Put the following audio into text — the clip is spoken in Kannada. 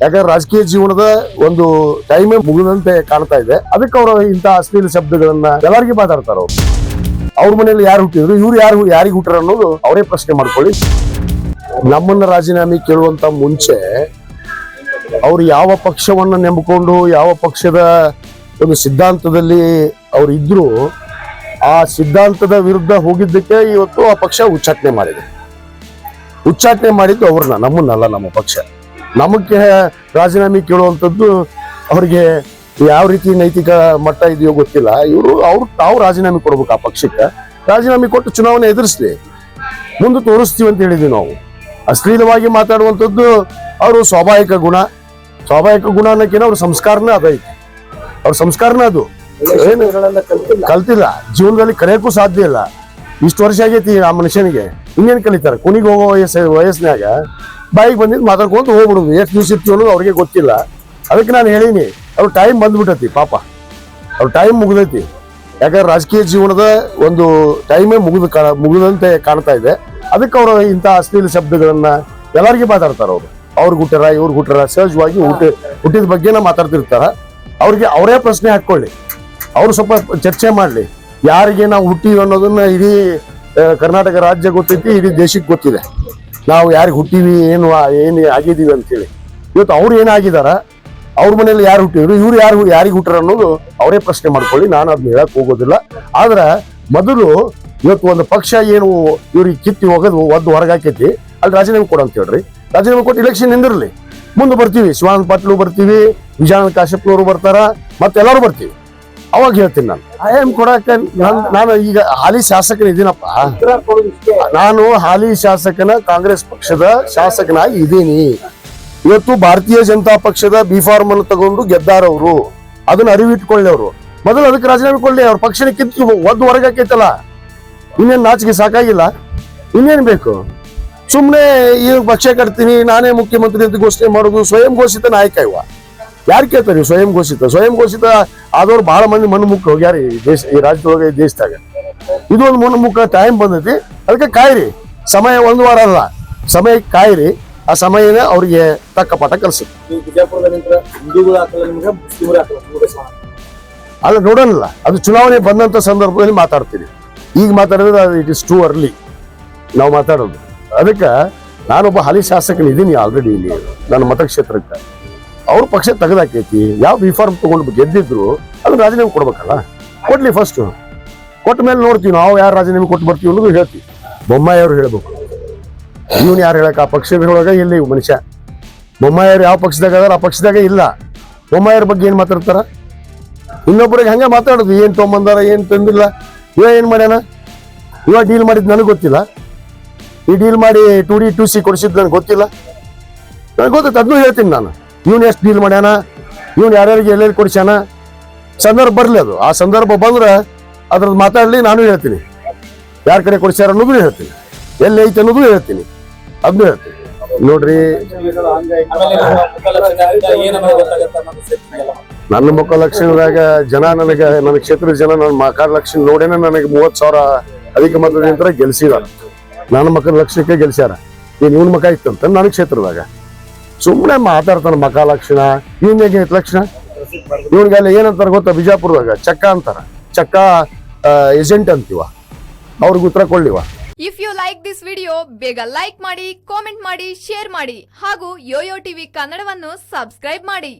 ಯಾಕಂದ್ರೆ ರಾಜಕೀಯ ಜೀವನದ ಒಂದು ಟೈಮೇ ಮುಗಿದಂತೆ ಕಾಣ್ತಾ ಇದೆ. ಅದಕ್ಕೆ ಅವರು ಇಂಥ ಅಶ್ಲೀಲ ಶಬ್ದಗಳನ್ನ ಎಲ್ಲರಿಗೆ ಮಾತಾಡ್ತಾರ ಅವ್ರು. ಅವ್ರ ಮನೇಲಿ ಯಾರು ಹುಟ್ಟಿದ್ರು, ಇವ್ರು ಯಾರು, ಯಾರಿಗೆ ಹುಟ್ಟರು ಅನ್ನೋದು ಅವರೇ ಪ್ರಶ್ನೆ ಮಾಡ್ಕೊಳ್ಳಿ. ನಮ್ಮನ್ನ ರಾಜೀನಾಮೆ ಕೇಳುವಂತ ಮುಂಚೆ ಅವ್ರು ಯಾವ ಪಕ್ಷವನ್ನ ನೆಂಬಿಕೊಂಡು ಯಾವ ಪಕ್ಷದ ಒಂದು ಸಿದ್ಧಾಂತದಲ್ಲಿ ಅವ್ರು ಇದ್ರು, ಆ ಸಿದ್ಧಾಂತದ ವಿರುದ್ಧ ಹೋಗಿದ್ದಕ್ಕೆ ಇವತ್ತು ಆ ಪಕ್ಷ ಉಚ್ಚಾಟನೆ ಮಾಡಿದೆ. ಉಚ್ಚಾಟನೆ ಮಾಡಿದ್ದು ಅವ್ರನ್ನ ನಮ್ಮನ್ನಲ್ಲ ನಮ್ಮ ಪಕ್ಷ. ನಮಗೆ ರಾಜೀನಾಮೆ ಕೇಳುವಂಥದ್ದು ಅವ್ರಿಗೆ ಯಾವ ರೀತಿ ನೈತಿಕ ಮಟ್ಟ ಇದೆಯೋ ಗೊತ್ತಿಲ್ಲ. ಇವರು ಅವ್ರು ತಾವು ರಾಜೀನಾಮೆ ಕೊಡ್ಬೇಕು ಆ ಪಕ್ಷಕ್ಕೆ. ರಾಜೀನಾಮೆ ಕೊಟ್ಟು ಚುನಾವಣೆ ಎದುರಿಸ್ಲಿ. ಮುಂದೆ ತೋರಿಸ್ತೀವಿ ಅಂತ ಹೇಳಿದ್ವಿ ನಾವು. ಅಶ್ಲೀಲವಾಗಿ ಮಾತಾಡುವಂಥದ್ದು ಅವರು ಸ್ವಾಭಾವಿಕ ಗುಣ. ಸ್ವಾಭಾವಿಕ ಗುಣ ಅನ್ನೋಕ್ಕಿಂತ ಅವ್ರ ಸಂಸ್ಕಾರನೇ ಅದೈತಿ ಅವ್ರ ಸಂಸ್ಕಾರನೇ ಅದು. ಏನು? ಕಲ್ತಿಲ್ಲ. ಜೀವನದಲ್ಲಿ ಕಲಿಯೋಕ್ಕೂ ಸಾಧ್ಯ ಇಲ್ಲ. ಇಷ್ಟು ವರ್ಷ ಆಗೈತಿ ಆ ಮನುಷ್ಯನಿಗೆ. ಇನ್ನೇನು ಕಲಿತಾರೆ? ಕುಣಿಗೆ ಹೋಗೋ ವಯಸ್ಸು ವಯಸ್ಸಿನಾಗ ಬಾಯಿಗೆ ಬಂದಿದ್ದು ಮಾತಾಡ್ಕೊಂತ ಹೋಗ್ಬಿಡುದು. ಎಷ್ಟು ದಿವಸ ಇತ್ತು ಅನ್ನೋದು ಅವ್ರಿಗೆ ಗೊತ್ತಿಲ್ಲ. ಅದಕ್ಕೆ ನಾನು ಹೇಳೀನಿ, ಅವ್ರ ಟೈಮ್ ಬಂದ್ಬಿಟ್ಟತಿ ಪಾಪ. ಅವ್ರ ಟೈಮ್ ಮುಗ್ದೈತಿ. ಯಾಕಂದ್ರೆ ರಾಜಕೀಯ ಜೀವನದ ಒಂದು ಟೈಮೇ ಮುಗಿದು ಕಾ, ಮುಗಿದಂತೆ ಕಾಣ್ತಾ ಇದೆ. ಅದಕ್ಕೆ ಅವರು ಇಂಥ ಅಶ್ಲೀಲ ಶಬ್ದಗಳನ್ನ ಎಲ್ಲರಿಗೆ ಮಾತಾಡ್ತಾರೆ ಅವರು. ಅವ್ರಿಗೆ ಹುಟ್ಟರ ಇವ್ರಿಗೆ ಹುಟ್ಟರ ಸಹಜವಾಗಿ ಹುಟ್ಟ, ಹುಟ್ಟಿದ ಬಗ್ಗೆನ ಮಾತಾಡ್ತಿರ್ತಾರ. ಅವ್ರಿಗೆ ಅವರೇ ಪ್ರಶ್ನೆ ಹಾಕೊಳ್ಳಿ ಅವರು ಸ್ವಲ್ಪ ಚರ್ಚೆ ಮಾಡಲಿ. ಯಾರಿಗೆ ನಾವು ಹುಟ್ಟಿವಿ ಅನ್ನೋದನ್ನ ಇಡೀ ಕರ್ನಾಟಕ ರಾಜ್ಯ ಗೊತ್ತೈತಿ, ಇಡೀ ದೇಶಕ್ಕೆ ಗೊತ್ತಿದೆ. ನಾವು ಯಾರಿಗೆ ಹುಟ್ಟಿವಿ, ಏನು ಏನು ಆಗಿದ್ದೀವಿ ಅಂತೇಳಿ. ಇವತ್ತು ಅವ್ರು ಏನಾಗಿದಾರ, ಅವ್ರ ಮನೇಲಿ ಯಾರು ಹುಟ್ಟಿದ್ರು, ಇವ್ರು ಯಾರು ಯಾರಿಗೆ ಹುಟ್ಟರು ಅನ್ನೋದು ಅವರೇ ಪ್ರಶ್ನೆ ಮಾಡ್ಕೊಳ್ಳಿ, ನಾನು ಅದನ್ನ ಹೇಳಕ್ ಹೋಗೋದಿಲ್ಲ. ಆದ್ರೆ ಮೊದಲು ಇವತ್ತು ಒಂದು ಪಕ್ಷ ಏನು ಇವ್ರಿಗೆ ಕಿತ್ತಿ ಹೋಗೋದು, ಒದ್ದು ಹೊರಗಾಕೈತಿ ಅಲ್ಲಿ ರಾಜೀನಾಮೆ ಕೊಡು ಅಂತ ಹೇಳ್ರಿ. ರಾಜೀನಾಮೆ ಕೊಟ್ಟು ಇಲೆಕ್ಷನ್ ನಿಂದಿರಲಿ. ಮುಂದೆ ಬರ್ತೀವಿ, ಶಿವಾನಂದ ಪಾಟೀಲ್ ಬರ್ತೀವಿ, ವಿಜಯಾನಂದ ಕಾಶ್ಯಪ್ನವರು ಬರ್ತಾರ, ಮತ್ತೆಲ್ಲರೂ ಬರ್ತೀವಿ. ಅವಾಗ ಹೇಳ್ತೀನಿ ನಾನು. ಐ ಎಂ ಕೊಡಕ್ಕೆ ನಾನ್- ನಾನು ಈಗ ಹಾಲಿ ಶಾಸಕನ ಇದೀನಪ್ಪ. ನಾನು ಹಾಲಿ ಶಾಸಕನ ಕಾಂಗ್ರೆಸ್ ಪಕ್ಷದ ಶಾಸಕನಾಗಿ ಇದ್ದೀನಿ ಇವತ್ತು ಭಾರತೀಯ ಜನತಾ ಪಕ್ಷದ ಬಿ ಫಾರ್ಮ್ ಅನ್ನು ತಗೊಂಡು ಗೆದ್ದಾರವರು. ಅದನ್ನ ಅರಿವಿಟ್ಕೊಳ್ಳಿ ಅವರು ಮೊದಲು ಅದಕ್ಕೆ ರಾಜೀನಾಮೆ ಕೊಡ್ಲಿ, ಅವ್ರ ಪಕ್ಷನ ಕಿತ್ತು ಒದ್ದು ಹೊರಗಾಕೈತಲ್ಲ ಇನ್ನೇನ್ ನಾಚಿಕೆ ಸಾಕಾಗಿಲ್ಲ. ಇನ್ನೇನ್ ಬೇಕು? ಸುಮ್ಮನೆ ಈ ಪಕ್ಷ ಕಟ್ತೀನಿ, ನಾನೇ ಮುಖ್ಯಮಂತ್ರಿ ಅಂತ ಘೋಷಣೆ ಮಾಡೋದು ಸ್ವಯಂ ಘೋಷಿತ ನಾಯಕ ಇವ. ಯಾರು ಕೇಳ್ತಾರೆ? ಸ್ವಯಂ ಘೋಷಿತ. ಸ್ವಯಂ ಘೋಷಿತ ಆದವ್ರು ಬಹಳ ಮಂದಿ ಮಣ್ಣು ಮುಖ ಹೋಗ್ಯಾರ ಈ ದೇಶ ಈ ರಾಜ್ಯದೊಳಗೆ ಈ ದೇಶದಾಗ. ಇದು ಒಂದು ಮಣ್ಣು ಮುಖ ಟೈಮ್ ಬಂದೈತಿ. ಅದಕ್ಕೆ ಕಾಯಿರಿ. ಸಮಯ ಒಂದು ವಾರ ಅಲ್ಲ. ಸಮಯ ಕಾಯಿರಿ. ಆ ಸಮಯನ ಅವ್ರಿಗೆ ತಕ್ಕ ಪಾಠ ಕಲಿಸುತ್ತೆ ಅಲ್ಲ ನೋಡೋಣಲ್ಲ. ಅದು ಚುನಾವಣೆ ಬಂದಂತ ಸಂದರ್ಭದಲ್ಲಿ ಮಾತಾಡ್ತೀನಿ ಈಗ ಮಾತಾಡಿದ್ರೆ ಅದು ಇಟ್ ಇಸ್ ಟೂ ಅರ್ಲಿ ನಾವು ಮಾತಾಡೋದು. ಅದಕ್ಕೆ ನಾನೊಬ್ಬ ಹಾಲಿ ಶಾಸಕನಿದ್ದೀನಿ ಆಲ್ರೆಡಿ ಇಲ್ಲಿ ನನ್ನ ಮತಕ್ಷೇತ್ರಕ್ಕೆ. ಅವ್ರ ಪಕ್ಷ ತೆಗೆದಾಕೈತಿ, ಯಾವ ರಿಫಾರ್ಮ್ ತಗೊಂಡು ಗೆದ್ದಿದ್ರು ಅದನ್ನ ರಾಜೀನಾಮೆ ಕೊಡ್ಬೇಕಲ್ಲ? ಕೊಡ್ಲಿ ಫಸ್ಟ್ ಕೊಟ್ಟ ಮೇಲೆ ನೋಡ್ತೀವಿ ನಾವು ಯಾರು ರಾಜೀನಾಮೆ ಕೊಟ್ಟು ಬರ್ತೀವಿ ಅನ್ನೋದು ಹೇಳ್ತೀವಿ. ಬೊಮ್ಮಾಯಿ ಅವ್ರು ಹೇಳ್ಬೇಕು. ಇವನು ಯಾರು ಹೇಳಕ್ಕೆ ಆ ಪಕ್ಷದೊಳಗೆ ಇಲ್ಲ ಮನುಷ್ಯ. ಬೊಮ್ಮಾಯಿಯವ್ರು ಯಾವ ಪಕ್ಷದಾಗ ಅದಾರ ಆ ಪಕ್ಷದಾಗ ಇಲ್ಲ. ಬೊಮ್ಮಾಯಿಯವ್ರ ಬಗ್ಗೆ ಏನು ಮಾತಾಡ್ತಾರ? ಇನ್ನೊಬ್ಬರಿಗೆ ಹಂಗೆ ಮಾತಾಡೋದು, ಏನು ತೊಗೊಂಬಂದಾರ, ಏನು ತಂದಿಲ್ಲ. ಇವ ಏನು ಮಾಡ್ಯಾನ? ಇವ ಡೀಲ್ ಮಾಡಿದ್ದು ನನಗೆ ಗೊತ್ತಿಲ್ಲ. ಈ ಡೀಲ್ ಮಾಡಿ ಟು ಡಿ ಟು ಸಿ ಕೊಡಿಸಿದ್ದು ನನಗೆ ಗೊತ್ತಿಲ್ಲ. ನನಗೆ ಗೊತ್ತಾಯ್ತು, ಅದನ್ನೂ ಹೇಳ್ತೀನಿ ನಾನು. ಇವನು ಎಷ್ಟು ಡೀಲ್ ಮಾಡ್ಯಾನ? ಇವನು ಯಾರ್ಯಾರಿಗೆ ಎಲ್ಲೆಲ್ಲಿ ಕೊಡಿಸ್ಯಾನ? ಸಂದರ್ಭ ಬರಲಿ ಅದು. ಆ ಸಂದರ್ಭ ಬಂದ್ರೆ ಅದ್ರದ್ದು ಮಾತಾಡಲಿ ನಾನು ಹೇಳ್ತೀನಿ. ಯಾರ ಕಡೆ ಕೊಡಿಸ್ಯಾರ ಅನ್ನೋದು ಹೇಳ್ತೀನಿ. ಎಲ್ಲಿ ಐತೆ ಅನ್ನೋದು ಹೇಳ್ತೀನಿ. ಅದು ಹೇಳ್ತೀನಿ. ನೋಡ್ರಿ. ನನ್ನ ಮುಖ ಲಕ್ಷಣದಾಗ ಜನ ನನಗೆ, ನನ್ನ ಕ್ಷೇತ್ರದ ಜನ ನನ್ನ ಮಕಾರ ಲಕ್ಷಣ ನೋಡೇನೆ ನನಗೆ ಮೂವತ್ ಸಾವಿರ ಅಧಿಕ ಮತದಿಂದ ಗೆಲ್ಸಿದಾರ. ನನ್ನ ಮಕ್ಕಳ ಲಕ್ಷಕ್ಕೆ ಗೆಲ್ಸ್ಯಾರ. ಏನು ಇವನ್ ಮಕ ಇತ್ತಂತ ನನ್ನ ಕ್ಷೇತ್ರದಾಗ. ಸುಮ್ಮನೆ ಮಾತಾಡ್ತಾನ ಮಕಾಲಕ್ಷಣ ಇವನ್ ಹೇಗೆ ಐತ್ ಲಕ್ಷಣ? ಇವನ್ಗೆಲ್ಲ ಏನಂತಾರೆ ಗೊತ್ತಾ ಬಿಜಾಪುರದಾಗ ಚಕ್ಕ ಅಂತಾರ. ಚಕ್ಕ ಏಜೆಂಟ್ ಅಂತೀವ. ಅವ್ರಿಗೆ ಉತ್ತರ ಕೊಳ್ಳಿವ if you like this video ಬೇಗ ಲೈಕ್ ಮಾಡಿ ಕಾಮೆಂಟ್ ಮಾಡಿ ಶೇರ್ ಮಾಡಿ, ಹಾಗೂ ಯೋಯೋ ಟಿವಿ ಕನ್ನಡವನ್ನು ಸಬ್ಸ್ಕ್ರೈಬ್ ಮಾಡಿ.